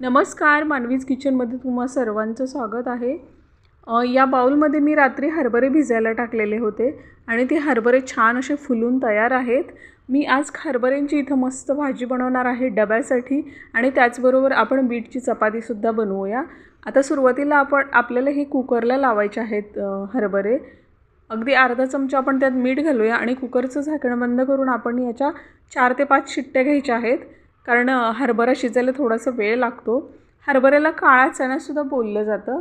नमस्कार मानवीज किचनमध्ये तुम्हा सर्वांचं स्वागत आहे. या बाउलमध्ये मी रात्री हरभरे भिजायला टाकलेले होते आणि ते हरभरे छान असे फुलून तयार आहेत. मी आज हरभऱ्यांची इथं मस्त भाजी बनवणार आहे डब्यासाठी आणि त्याचबरोबर आपण बीटची चपातीसुद्धा बनवूया. आता सुरुवातीला आपण आपल्याला हे कुकरला लावायचे आहेत हरभरे. अगदी अर्धा चमचा आपण त्यात मीठ घालूया आणि कुकरचं झाकण बंद करून आपण याच्या चार ते पाच शिट्ट्या घ्यायच्या आहेत. कारण हरभरा शिजायला थोडासा वेळ लागतो. हरभऱ्याला काळा चणासुद्धा बोललं जातं.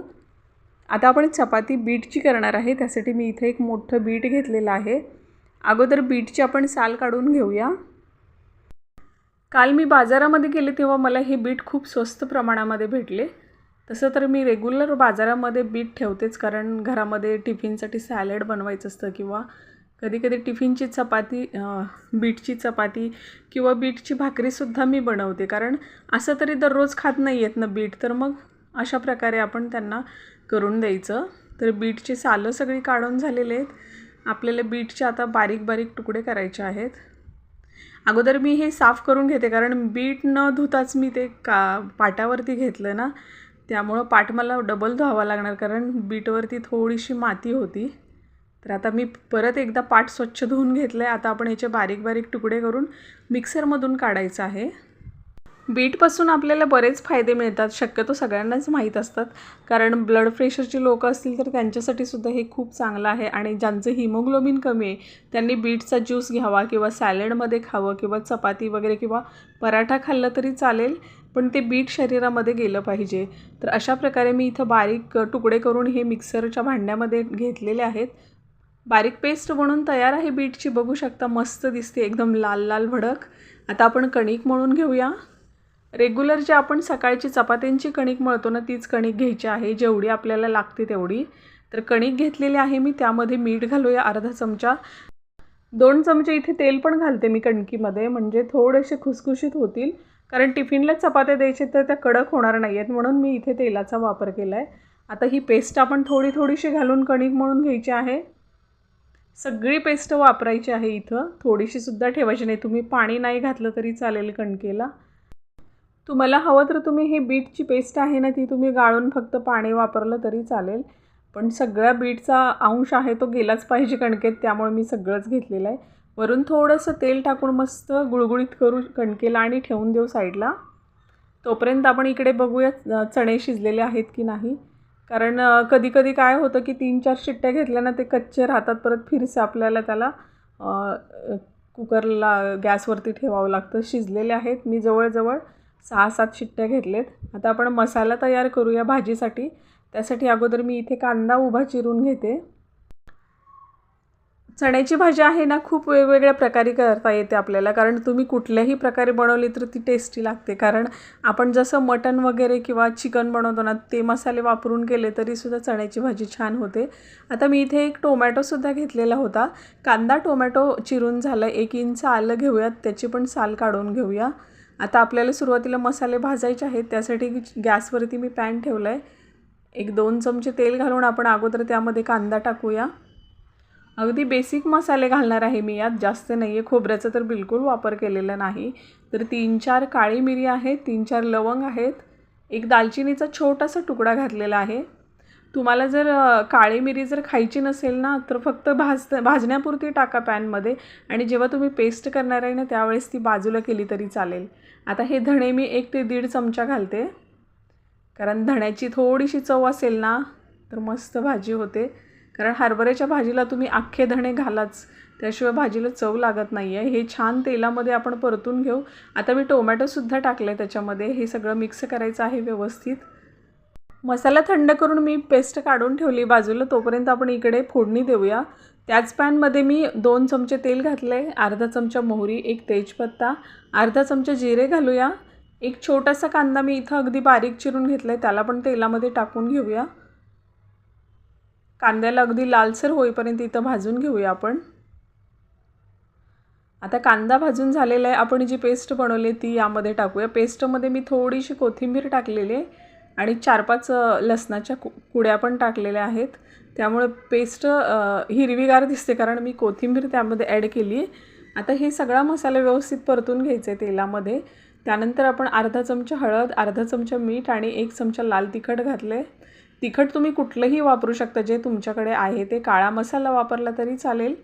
आता आपण चपाती बीटची करणार आहे त्यासाठी मी इथे एक मोठं बीट घेतलेलं आहे. अगोदर बीटची आपण साल काढून घेऊया. काल मी बाजारामध्ये गेले तेव्हा मला हे बीट खूप स्वस्त प्रमाणामध्ये भेटले. तसं तर मी रेग्युलर बाजारामध्ये बीट ठेवतेच कारण घरामध्ये टिफिनसाठी सॅलड बनवायचं असतं किंवा कधी कधी टिफिनची चपाती बीटची चपाती किंवा बीटची भाकरीसुद्धा मी बनवते. कारण असं तरी दररोज खात नाही आहेत ना बीट तर मग अशा प्रकारे आपण त्यांना करून द्यायचं. तर बीटची सालं सगळी काढून झालेले आहेत. आपल्याला बीटचे आता बारीक बारीक तुकडे करायचे आहेत. अगोदर मी हे साफ करून घेते कारण बीट न धुताच मी ते का पाटावरती घेतलं ना त्यामुळं पाट मला डबल धुवावा लागणार कारण बीटवरती थोडीशी माती होती. तर आता मी परत एकदा पाट स्वच्छ धुवून घेतलं आहे आता आपण याचे बारीक बारीक तुकडे करून मिक्सरमधून काढायचं आहे. बीटपासून आपल्याला बरेच फायदे मिळतात. शक्यतो सगळ्यांनाच माहीत असतात. कारण ब्लड प्रेशरची लोक असतील तर त्यांच्यासाठी सुद्धा हे खूप चांगलं आहे. आणि ज्यांचं हिमोग्लोबिन कमी आहे त्यांनी बीटचा ज्यूस घ्यावा किंवा सॅलडमध्ये खावं किंवा चपाती वगैरे किंवा पराठा खाल्लं तरी चालेल पण ते बीट शरीरामध्ये गेलं पाहिजे. तर अशा प्रकारे मी इथं बारीक तुकडे करून हे मिक्सरच्या भांड्यामध्ये घेतलेले आहेत. बारीक पेस्ट म्हणून तयार आहे बीटची. बघू शकता मस्त दिसते एकदम लाल लाल भडक. आता आपण कणिक म्हणून घेऊया. रेग्युलर जे आपण सकाळची चपात्यांची कणिक मळतो ना तीच कणिक घ्यायची आहे. जेवढी आपल्याला लागते तेवढी. तर कणिक घेतलेली आहे मी. त्यामध्ये मीठ घालूया अर्धा चमचा. दोन चमचे इथे तेल पण घालते मी कणकीमध्ये. म्हणजे थोडेसे खुसखुशीत होतील. कारण टिफिनला चपात्या द्यायचे तर त्या कडक होणार नाही आहेत म्हणून मी इथे तेलाचा वापर केला आहे आता ही पेस्ट आपण थोडी थोडीशी घालून कणिक म्हणून घ्यायची आहे. सगळी पेस्ट वापरायची आहे इथं. थोडीशीसुद्धा ठेवायची नाही. तुम्ही पाणी नाही घातलं तरी चालेल कणकेला. तुम्हाला हवं तर तुम्ही हे बीटची पेस्ट आहे ना ती तुम्ही गाळून फक्त पाणी वापरलं तरी चालेल. पण सगळ्या बीटचा अंश आहे तो गेलाच पाहिजे कणकेत त्यामुळे मी सगळंच घेतलेलं आहे. वरून थोडंसं तेल टाकून मस्त गुळगुळीत करू कणकेला आणि ठेवून देऊ साईडला. तोपर्यंत आपण इकडे बघूया चणे शिजलेले आहेत की नाही. कारण कधी कधी काय होतं की तीन चार शिट्ट्या घेतल्या ना ते कच्चे राहतात परत फिरसे आपल्याला त्याला कुकरला गॅसवरती ठेवावं लागतं. शिजलेले आहेत. मी जवळजवळ सहा सात शिट्ट्या घेतलेत. आता आपण मसाला तयार करूया भाजीसाठी. त्यासाठी अगोदर मी इथे कांदा उभा चिरून घेते. चण्याची भाजी आहे ना खूप वेगवेगळ्या प्रकारे करता येते आपल्याला. कारण तुम्ही कुठल्याही प्रकारे बनवली तर ती टेस्टी लागते. कारण आपण जसं मटन वगैरे किंवा चिकन बनवतो ना ते मसाले वापरून केले तरीसुद्धा चण्याची भाजी छान होते. आता मी इथे एक टोमॅटोसुद्धा घेतलेला होता. कांदा टोमॅटो चिरून झालं. एक इंच आलं घेऊयात. त्याची पण साल काढून घेऊया. आता आपल्याला सुरुवातीला मसाले भाजायचे आहेत. त्यासाठी गॅसवरती मी पॅन ठेवलं आहे एक दोन चमचे तेल घालून आपण अगोदर त्यामध्ये कांदा टाकूया. अगदी बेसिक मसाले घालणार आहे मी यात जास्त नाही आहे खोबऱ्याचा तर बिलकुल वापर केलेला नाही. तर तीन चार काळी मिरी आहेत तीन चार लवंग आहेत. एक दालचिनीचा छोटासा तुकडा घातलेला आहे. तुम्हाला जर काळी मिरी जर खायची नसेल ना तर फक्त भाज भाजण्यापुरती टाका पॅनमध्ये आणि जेव्हा तुम्ही पेस्ट करणार आहे ना त्यावेळेस ती बाजूला केली तरी चालेल. आता हे धणे मी एक ते दीड चमचा घालते. कारण धण्याची थोडीशी चव असेल ना तर मस्त भाजी होते. कारण हरभऱ्याच्या भाजीला तुम्ही अख्खे धणे घालाच. त्याशिवाय भाजीला चव लागत नाही आहे हे छान तेलामध्ये आपण परतून घेऊ. आता मी टोमॅटोसुद्धा टाकले त्याच्यामध्ये. हे सगळं मिक्स करायचं आहे व्यवस्थित. मसाला थंड करून मी पेस्ट काढून ठेवली बाजूला. तोपर्यंत आपण इकडे फोडणी देऊया. त्याच पॅनमध्ये मी दोन चमचे तेल घातले अर्धा चमचा मोहरी एक तेजपत्ता अर्धा चमचा जिरे घालूया. एक छोटासा कांदा मी इथं अगदी बारीक चिरून घेतला आहे त्याला पण तेलामध्ये टाकून घेऊया. कांद्याला अगदी लालसर होईपर्यंत इथं भाजून घेऊया आपण. आता कांदा भाजून झालेला आहे आपण जी पेस्ट बनवली ती यामध्ये टाकूया. पेस्टमध्ये मी थोडीशी कोथिंबीर टाकलेली आहे आणि चार पाच लसणाच्या कु कुड्या पण टाकलेल्या आहेत. त्यामुळे पेस्ट हिरवीगार दिसते कारण मी कोथिंबीर त्यामध्ये ॲड केली आहे. आता हे सगळा मसाला व्यवस्थित परतून घ्यायचा आहे तेलामध्ये. त्यानंतर आपण अर्धा चमचा हळद अर्धा चमचा मीठ आणि एक चमचा लाल तिखट घातलं आहे तिखट तुम्ही कुठलंही वापरू शकता जे तुमच्याकडे आहे ते काळा मसाला वापरला तरी चालेल.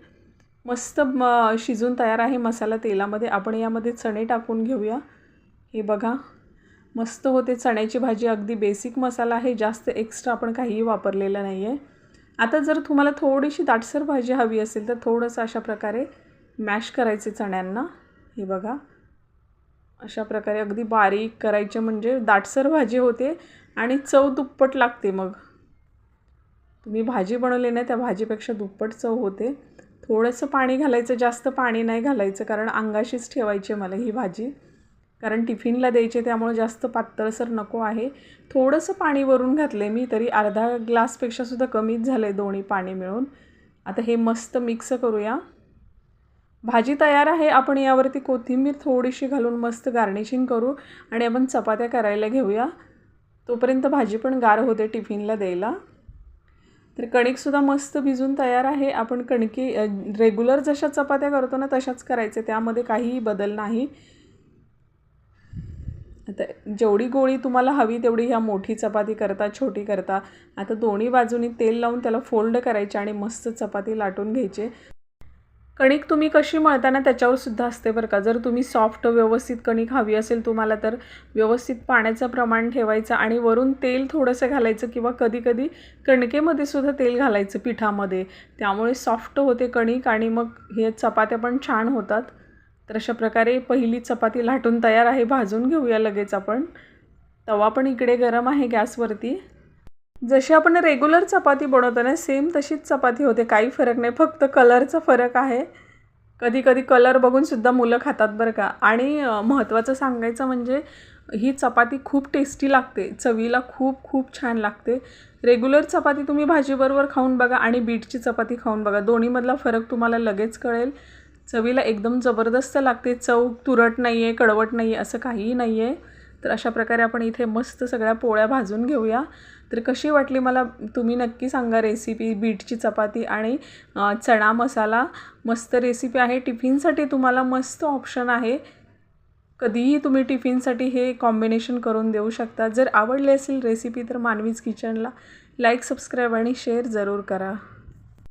मस्त म शिजून तयार आहे मसाला तेलामध्ये. आपण यामध्ये चणे टाकून घेऊया. हे बघा मस्त होते चण्याची भाजी. अगदी बेसिक मसाला आहे जास्त एक्स्ट्रा आपण काहीही वापरलेलं नाही आहे आता जर तुम्हाला थोडीशी दाटसर भाजी हवी असेल तर थोडंसं अशा प्रकारे मॅश करायचे चण्यांना. हे बघा अशा प्रकारे अगदी बारीक करायचे म्हणजे दाटसर भाजी होते. आणि चव दुप्पट लागते मग. तुम्ही भाजी बनवली ना त्या भाजीपेक्षा दुप्पट चव होते. थोडंसं पाणी घालायचं जास्त पाणी नाही घालायचं कारण अंगाशीच ठेवायची मला ही भाजी. कारण टिफिनला द्यायची त्यामुळे जास्त पातळसर नको आहे. थोडंसं पाणी वरून घातले मी तरी अर्धा ग्लासपेक्षासुद्धा कमीच झालं आहे दोन्ही पाणी मिळून. आता हे मस्त मिक्स करूया. भाजी तयार आहे आपण यावरती कोथिंबीर थोडीशी घालून मस्त गार्निशिंग करू आणि आपण चपात्या करायला घेऊया. तोपर्यंत भाजी पण गार होते टिफिनला द्यायला. तर कणिकसुद्धा मस्त भिजून तयार आहे. आपण कणकी रेग्युलर जशा चपात्या करतो ना तशाच करायचे. त्यामध्ये काहीही बदल नाही. आता जेवढी गोळी तुम्हाला हवी तेवढी ह्या मोठी चपाती करता छोटी करता. आता दोन्ही बाजूनी तेल लावून त्याला फोल्ड करायचे आणि मस्त चपाती लाटून घ्यायचे. कणिक तुम्ही कशी मळताना त्याच्यावर सुद्धा असते बरं का. जर तुम्ही सॉफ्ट व्यवस्थित कणिक हवी असेल तुम्हाला तर व्यवस्थित पाण्याचं प्रमाण ठेवायचं आणि वरून तेल थोडंसं घालायचं किंवा कधीकधी कणकेमध्ये सुद्धा तेल घालायचं पिठामध्ये. त्यामुळे सॉफ्ट होते कणिक आणि मग हे चपात्या पण छान होतात. तर अशा प्रकारे पहिली चपाती लाटून तयार आहे. भाजून घेऊया लगेच आपण. तवा पण इकडे गरम आहे गॅसवरती. जशी आपण रेग्युलर चपाती बनवतो ना सेम तशीच चपाती होते. काही फरक नाही. फक्त कलरचा फरक आहे. कधी कधी कलर बघूनसुद्धा मुलं खातात बरं का. आणि महत्त्वाचं सांगायचं म्हणजे ही चपाती खूप टेस्टी लागते. चवीला खूप खूप छान लागते. रेग्युलर चपाती तुम्ही भाजीबरोबर खाऊन बघा आणि बीटची चपाती खाऊन बघा. दोन्हीमधला फरक तुम्हाला लगेच कळेल. चवीला एकदम जबरदस्त लागते. चव तुरट नाही आहे कडवट नाही आहे असं काहीही नाही आहे तर अशा प्रकारे आपण इथे मस्त सगळ्या पोळ्या भाजून घेऊया. तर कशी वाटली मला तुम्ही नक्की सांगा रेसिपी बीटची चपाती आणि चणा मसाला. मस्त रेसिपी आहे. टिफिनसाठी तुम्हाला मस्त ऑप्शन आहे. कधीही तुम्ही टिफिनसाठी हे कॉम्बिनेशन करून देऊ शकता. जर आवडले असेल रेसिपी तर मानवीज किचनला लाईक सबस्क्राईब आणि शेअर जरूर करा.